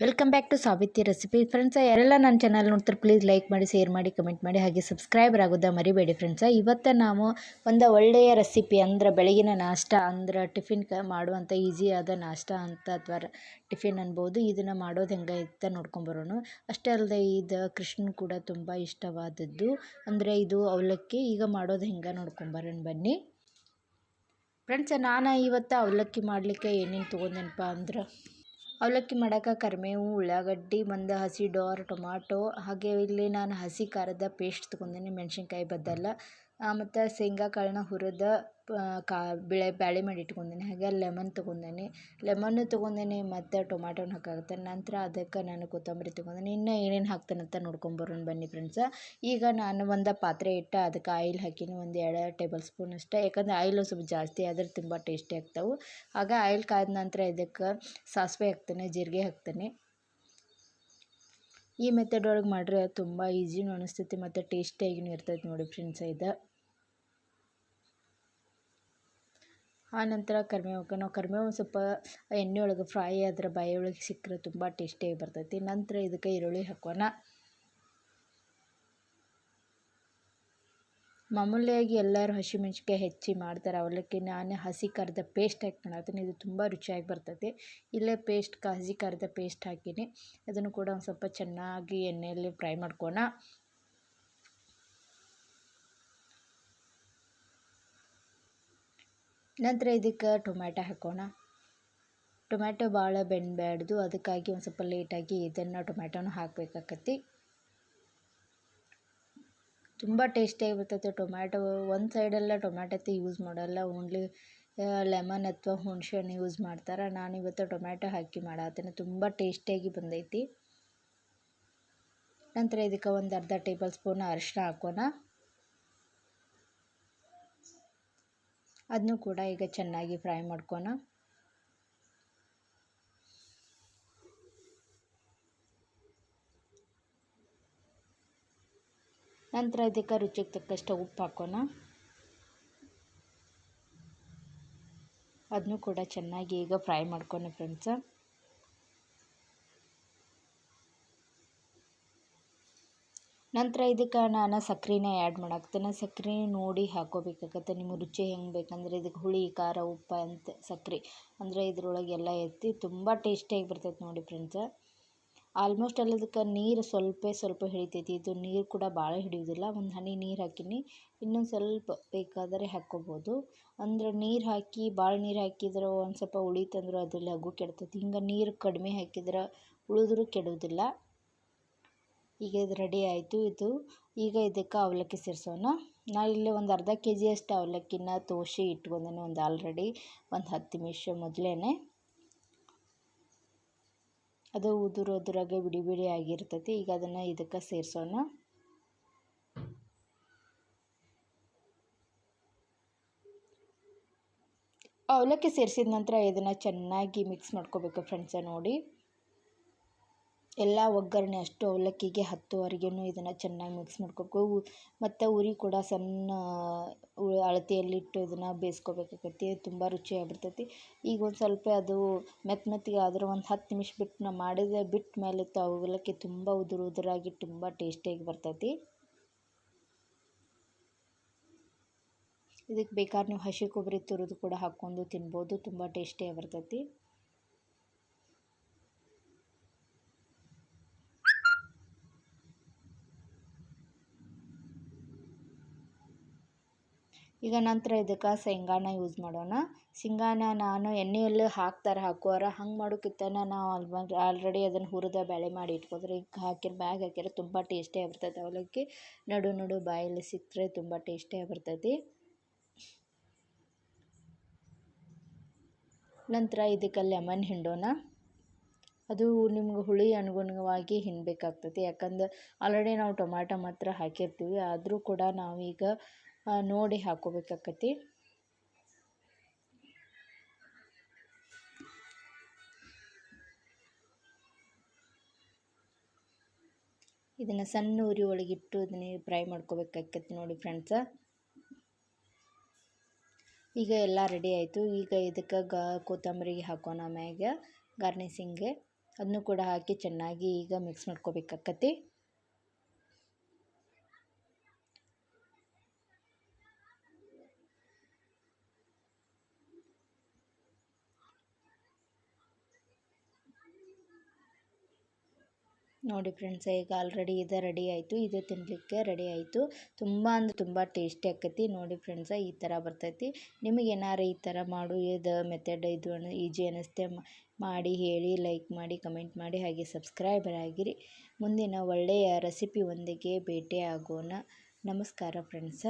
Welcome back to Savitri recipe friends ಯಾರೆಲ್ಲ ನನ್ನ channel ನೋಡ್ತಾರೆ ಪ್ಲೀಸ್ ಲೈಕ್ ಮಾಡಿ ಶೇರ್ ಮಾಡಿ ಕಮೆಂಟ್ ಮಾಡಿ, ಹಾಗೆ ಸಬ್ಸ್ಕ್ರೈಬರ್ ಆಗೋದ ಮರಿಬೇಡಿ ಫ್ರೆಂಡ್ಸ ಇವತ್ತು ನಾವು ಒಂದು ಒಳ್ಳೆಯ ರೆಸಿಪಿ ಅಂದ್ರೆ ಬೆಳಗಿನ ನಾಷ್ಟ ಅಂದ್ರೆ ಟಿಫಿನ್ ಕ ಮಾಡುವಂಥ ಈಸಿಯಾದ ನಾಷ್ಟ ಅಂತ ಅಥವಾ ಟಿಫಿನ್ ಅನ್ಬೋದು. ಇದನ್ನು ಮಾಡೋದು ಹೆಂಗೆ ಅಂತ ನೋಡ್ಕೊಂಬರೋಣ ಅಷ್ಟೇ ಅಲ್ಲದೆ ಇದು ಕೃಷ್ಣ ಕೂಡ ತುಂಬ ಇಷ್ಟವಾದದ್ದು. ಅಂದರೆ ಇದು ಅವಲಕ್ಕಿ, ಈಗ ಮಾಡೋದು ಹೆಂಗೆ ನೋಡ್ಕೊಂಬರೋಣ ಬನ್ನಿ. ಫ್ರೆಂಡ್ಸ ನಾನು ಇವತ್ತು ಅವಲಕ್ಕಿ ಮಾಡಲಿಕ್ಕೆ ಏನೇನು ತೊಗೊಂಡೆನಪ್ಪ ಅಂದ್ರೆ ಅವಲಕ್ಕಿ ಮಾಡಾಕ ಕರಿಬೇವು ಉಳ್ಳಾಗಡ್ಡಿ ಒಂದು ಹಸಿ, ಡೋರ್, ಟೊಮಾಟೊ ಹಾಗೆ ಇಲ್ಲಿ ನಾನು ಹಸಿ ಖಾರದ ಪೇಸ್ಟ್ ತೊಗೊಂಡೀನಿ, ಮೆಣಸಿನ್ಕಾಯಿ ಬದ್ದಲ್ಲ ಮತ್ತು ಶೇಂಗಾ ಕಾಳನ್ನ ಹುರಿದ ಕಾ, ಬೇಳೆ ಬ್ಯಾಳೆ ಮಾಡಿ ಇಟ್ಕೊಂಡೀನಿ. ಹಾಗೆ ಲೆಮನ್ ತೊಗೊಂಡೇನಿ. ಲೆಮನ್ನು ತೊಗೊಂಡೇನಿ ಮತ್ತು ಟೊಮಾಟೋನ ಹಾಕಾಗುತ್ತೆ. ನಂತರ ಅದಕ್ಕೆ ನಾನು ಕೊತ್ತಂಬರಿ ತೊಗೊಂಡೀನಿ. ಇನ್ನು ಏನೇನು ಹಾಕ್ತಾನಂತ ನೋಡ್ಕೊಂಬರೋಣ ಬನ್ನಿ ಫ್ರೆಂಡ್ಸ ಈಗ ನಾನು ಒಂದು ಪಾತ್ರೆ ಇಟ್ಟು, ಅದಕ್ಕೆ ಆಯಿಲ್ ಹಾಕಿನಿ. ಒಂದು ಎರಡು ಟೇಬಲ್ ಸ್ಪೂನ್ ಅಷ್ಟೇ. ಯಾಕಂದರೆ ಆಯಿಲು ಸ್ವಲ್ಪ ಜಾಸ್ತಿ ಆದರೆ ತುಂಬ ಟೇಸ್ಟಿ ಆಗ್ತಾವೆ. ಆಗ ಆಯಿಲ್ ಕಾದ ನಂತರ ಇದಕ್ಕೆ ಸಾಸಿವೆ ಹಾಕ್ತೇನೆ, ಜೀರಿಗೆ ಹಾಕ್ತೇನೆ. ಈ ಮೆಥಡ್ ಒಳಗೆ ಮಾಡಿದ್ರೆ ತುಂಬ ಈಸಿನೂ ಅನಿಸ್ತೈತಿ, ಮತ್ತು ಟೇಸ್ಟಿಯಾಗಿನೂ ಇರ್ತೈತೆ ನೋಡಿ ಫ್ರೆಂಡ್ಸ್ ಇದು. ಆ ನಂತರ ಕರಿಬೇವು ನಾವು ಕರಿಬೇವು ಸ್ವಲ್ಪ ಎಣ್ಣೆ ಒಳಗೆ ಫ್ರೈ ಆದ್ರೆ ಬಾಯಿ ಒಳಗೆ ಸಿಕ್ಕರೆ ತುಂಬ ಟೇಸ್ಟಿಯಾಗಿ ಬರ್ತೈತಿ. ನಂತರ ಇದಕ್ಕೆ ಈರುಳ್ಳಿ ಹಾಕೋಣ. ಮಾಮೂಲಿಯಾಗಿ ಎಲ್ಲರೂ ಹಸಿಮೆಣ್ಸಿಕಾಯಿ ಹೆಚ್ಚಿ ಮಾಡ್ತಾರೆ. ಅವಲಕ್ಕಿ ನಾನು ಹಸಿ ಖಾರದ ಪೇಸ್ಟ್ ಹಾಕಿ ಇದು ತುಂಬ ರುಚಿಯಾಗಿ ಬರ್ತೈತಿ. ಇಲ್ಲೇ ಪೇಸ್ಟ್ ಹಸಿ ಖಾರದ ಪೇಸ್ಟ್ ಹಾಕೀನಿ. ಅದನ್ನು ಕೂಡ ಒಂದು ಸ್ವಲ್ಪ ಚೆನ್ನಾಗಿ ಎಣ್ಣೆಯಲ್ಲಿ ಫ್ರೈ ಮಾಡ್ಕೋಣ. ನಂತರ ಇದಕ್ಕೆ ಟೊಮ್ಯಾಟೊ ಹಾಕೋಣ. ಟೊಮ್ಯಾಟೊ ಭಾಳ ಬೆಂದಬ್ಯಾಡ್ದು, ಅದಕ್ಕಾಗಿ ಒಂದು ಸ್ವಲ್ಪ ಲೇಟಾಗಿ ಇದನ್ನು ಟೊಮ್ಯಾಟೊನೂ ಹಾಕಬೇಕಾಕತಿ ತುಂಬ ಟೇಸ್ಟಿಯಾಗಿ ಬರ್ತೈತೆ ಟೊಮ್ಯಾಟೊ. ಒಂದು ಸೈಡೆಲ್ಲ ಟೊಮ್ಯಾಟೊ ಯೂಸ್ ಮಾಡೋಲ್ಲ, ಓನ್ಲಿ ಲೆಮನ್ ಅಥವಾ ಹುಣಸೆ ಹಣ್ಣು ಯೂಸ್ ಮಾಡ್ತಾರೆ. ನಾನು ಇವತ್ತು ಟೊಮ್ಯಾಟೊ ಹಾಕಿ ಮಾಡತ್ತೀನಿ ತುಂಬ ಟೇಸ್ಟಿಯಾಗಿ ಬಂದೈತಿ. ನಂತರ ಇದಕ್ಕೆ ಒಂದು ಅರ್ಧ ಟೇಬಲ್ ಸ್ಪೂನ್ ಅರಿಶಿನ ಹಾಕೋಣ. ಅದನ್ನು ಕೂಡ ಈಗ ಚೆನ್ನಾಗಿ ಫ್ರೈ ಮಾಡ್ಕೋಣ. ನಂತರ ಇದಕ್ಕೆ ರುಚಿಗೆ ತಕ್ಕಷ್ಟು ಉಪ್ಪು ಹಾಕೋಣ. ಅದನ್ನು ಕೂಡ ಚೆನ್ನಾಗಿ ಈಗ ಫ್ರೈ ಮಾಡ್ಕೋಣ, ಫ್ರೆಂಡ್ಸ. ನಂತರ ಇದಕ್ಕೆ ನಾನು ಸಕ್ರೆನ ಆ್ಯಡ್ ಮಾಡಾಕ್ತೇನೆ ಸಕ್ರೆ ನೋಡಿ ಹಾಕೋಬೇಕಾಗತ್ತೆ. ನಿಮ್ಮ ರುಚಿ ಹೆಂಗೆ ಬೇಕಂದ್ರೆ ಇದಕ್ಕೆ ಹುಳಿ, ಖಾರ, ಉಪ್ಪು ಅಂತ ಸಕ್ರೆ. ಅಂದರೆ ಇದ್ರೊಳಗೆ ಎಲ್ಲ ಎತ್ತಿ ತುಂಬ ಟೇಸ್ಟಿಯಾಗಿ ಬರ್ತೈತೆ ನೋಡಿ ಫ್ರೆಂಡ್ಸ ಆಲ್ಮೋಸ್ಟ್ ಅಲ್ಲದಕ್ಕೆ ನೀರು ಸ್ವಲ್ಪ ಸ್ವಲ್ಪ ಹಿಡಿತೈತಿ. ಇದು ನೀರು ಕೂಡ ಭಾಳ ಹಿಡಿಯೋದಿಲ್ಲ. ಒಂದು ಹನಿ ನೀರು ಹಾಕಿನಿ. ಇನ್ನೊಂದು ಸ್ವಲ್ಪ ಬೇಕಾದರೆ ಹಾಕ್ಕೋಬೋದು. ಅಂದ್ರೆ ನೀರು ಹಾಕಿ ಭಾಳ ನೀರು ಹಾಕಿದ್ರೆ ಒಂದು ಸ್ವಲ್ಪ ಉಳಿತಂದ್ರೆ ಅದು ಲಘು ಕೆಡ್ತೈತಿ. ಹಿಂಗೆ ನೀರು ಕಡಿಮೆ ಹಾಕಿದ್ರೆ ಉಳಿದ್ರೂ ಕೆಡೋದಿಲ್ಲ. ಈಗ ಇದು ರೆಡಿ ಆಯಿತು ಇದು. ಈಗ ಇದಕ್ಕೆ ಅವಲಕ್ಕಿ ಸೇರಿಸೋಣ. ನಾನು ಇಲ್ಲಿ ಒಂದು ಅರ್ಧ ಕೆ ಜಿಯಷ್ಟು ಅವಲಕ್ಕಿನ ತೋಷಿ ಇಟ್ಕೊಂಡೇನೆ ಒಂದು ಆಲ್ರೆಡಿ ಒಂದು ಹತ್ತು ನಿಮಿಷ ಮೊದಲೇ ಅದು ಉದುರು ಉದುರಾಗೆ ಬಿಡಿ ಬಿಡಿ ಆಗಿರ್ತೈತಿ. ಈಗ ಅದನ್ನು ಇದಕ್ಕೆ ಸೇರಿಸೋಣ. ಅವಲಕ್ಕಿ ಸೇರಿಸಿದ ನಂತರ ಇದನ್ನು ಚೆನ್ನಾಗಿ ಮಿಕ್ಸ್ ಮಾಡ್ಕೋಬೇಕು ಫ್ರೆಂಡ್ಸ ನೋಡಿ. ಎಲ್ಲ ಒಗ್ಗರಣೆ ಅಷ್ಟು ಅವಲಕ್ಕಿಗೆ ಹತ್ತುವರೆಗೂ ಇದನ್ನು ಚೆನ್ನಾಗಿ ಮಿಕ್ಸ್ ಮಾಡ್ಕೋಬೇಕು. ಮತ್ತು ಉರಿ ಕೂಡ ಸಣ್ಣ ಅಳತೆಯಲ್ಲಿಟ್ಟು ಇದನ್ನು ಬೇಯಿಸ್ಕೋಬೇಕಾಗತ್ತೆ. ತುಂಬ ರುಚಿಯಾಗಿರ್ತೈತಿ. ಈಗ ಒಂದು ಸ್ವಲ್ಪ ಅದು ಮೆತ್ತ ಮೆತ್ತಗೆ ಆದ್ರೆ ಒಂದು ಹತ್ತು ನಿಮಿಷ ಬಿಟ್ಟು ನಾವು ಮಾಡಿದ ಬಿಟ್ಟ ಮೇಲೆ ಅವಲಕ್ಕಿ ತುಂಬ ಉದುರು ಉದುರಾಗಿ ತುಂಬ ಟೇಸ್ಟಿಯಾಗಿ ಬರ್ತೈತಿ. ಇದಕ್ಕೆ ಬೇಕಾದ್ರೆ ನೀವು ಹಸಿ ಕೊಬ್ಬರಿ ತುರಿದು ಕೂಡ ಹಾಕ್ಕೊಂಡು ತಿನ್ಬೋದು. ತುಂಬ ಟೇಸ್ಟಿಯಾಗಿ ಬರ್ತೈತಿ. ಈಗ ನಂತರ ಇದಕ್ಕೆ ಶೇಂಗಾನ ಯೂಸ್ ಮಾಡೋಣ. ಶೇಂಗಾನ ನಾನು ಎಣ್ಣೆಯಲ್ಲಿ ಹಾಕ್ತಾರೆ, ಹಾಕುವಾರ. ಹಂಗೆ ಮಾಡೋಕ್ಕಿಂತನ ನಾವು ಅಲ್ಲಿ ಆಲ್ರೆಡಿ ಅದನ್ನು ಹುರಿದ ಬೇಳೆ ಮಾಡಿ ಇಟ್ಕೊಂಡ್ರೆ ಈಗ ಹಾಕಿರ, ಬ್ಯಾಗ್ ಹಾಕಿದ್ರೆ ತುಂಬ ಟೇಸ್ಟಿಯಾಗಿ ಬರ್ತೈತೆ ಅವಲಕ್ಕಿ ನಡು ನಡು ಬಾಯಲ್ಲಿ ಸಿಕ್ಕರೆ ತುಂಬ ಟೇಸ್ಟಿಯಾಗಿ ಬರ್ತೈತಿ ನಂತರ ಇದಕ್ಕೆ ಲೆಮನ್ ಹಿಂಡೋಣ. ಅದು ನಿಮ್ಗೆ ಹುಳಿ ಅನುಗುಣವಾಗಿ ಹಿಂಡಬೇಕಾಗ್ತದೆ. ಯಾಕಂದ್ರೆ ಆಲ್ರೆಡಿ ನಾವು ಟೊಮ್ಯಾಟೊ ಮಾತ್ರ ಹಾಕಿರ್ತೀವಿ. ಆದರೂ ಕೂಡ ನಾವೀಗ ನೋಡಿ ಹಾಕೋಬೇಕಾಕತಿ ಇದನ್ನು ಸಣ್ಣ ಉರಿ ಒಳಗಿಟ್ಟು ಇದನ್ನ ಫ್ರೈ ಮಾಡ್ಕೋಬೇಕಾಕತಿ ನೋಡಿ ಫ್ರೆಂಡ್ಸ. ಈಗ ಎಲ್ಲ ರೆಡಿ ಆಯಿತು. ಈಗ ಇದಕ್ಕೆ ಗ, ಕೊತ್ತಂಬರಿಗೆ ಹಾಕೋಣ ಮ್ಯಾಗ ಗಾರ್ನಿಸಿಂಗ್ಗೆ ಅದನ್ನು ಕೂಡ ಹಾಕಿ ಚೆನ್ನಾಗಿ ಈಗ ಮಿಕ್ಸ್ ಮಾಡ್ಕೋಬೇಕಾಕತಿ ನೋಡಿ ಫ್ರೆಂಡ್ಸ್, ಈಗ ಆಲ್ರೆಡಿ ಇದು ರೆಡಿ ಆಯಿತು. ಇದು ತಿನ್ನಲಿಕ್ಕೆ ರೆಡಿ ಆಯಿತು. ತುಂಬ ಅಂದ್ರೆ ತುಂಬ ಟೇಸ್ಟಿ ಆಕೈತಿ. ನೋಡಿ ಫ್ರೆಂಡ್ಸ, ಈ ಥರ ಬರ್ತೈತಿ. ನಿಮಗೆ ಏನಾರು ಈ ಥರ ಮಾಡು, ಇದು ಮೆಥಡ್ ಇದು ಈಜಿ ಅನ್ನಿಸ್ತೆ ಮಾಡಿ ಹೇಳಿ ಲೈಕ್ ಮಾಡಿ ಕಮೆಂಟ್ ಮಾಡಿ, ಹಾಗೆ ಸಬ್ಸ್ಕ್ರೈಬರ್ ಆಗಿರಿ. ಮುಂದಿನ ಒಳ್ಳೆಯ ರೆಸಿಪಿ ಒಂದಿಗೆ ಭೇಟಿ ಆಗೋಣ ನಮಸ್ಕಾರ ಫ್ರೆಂಡ್ಸ.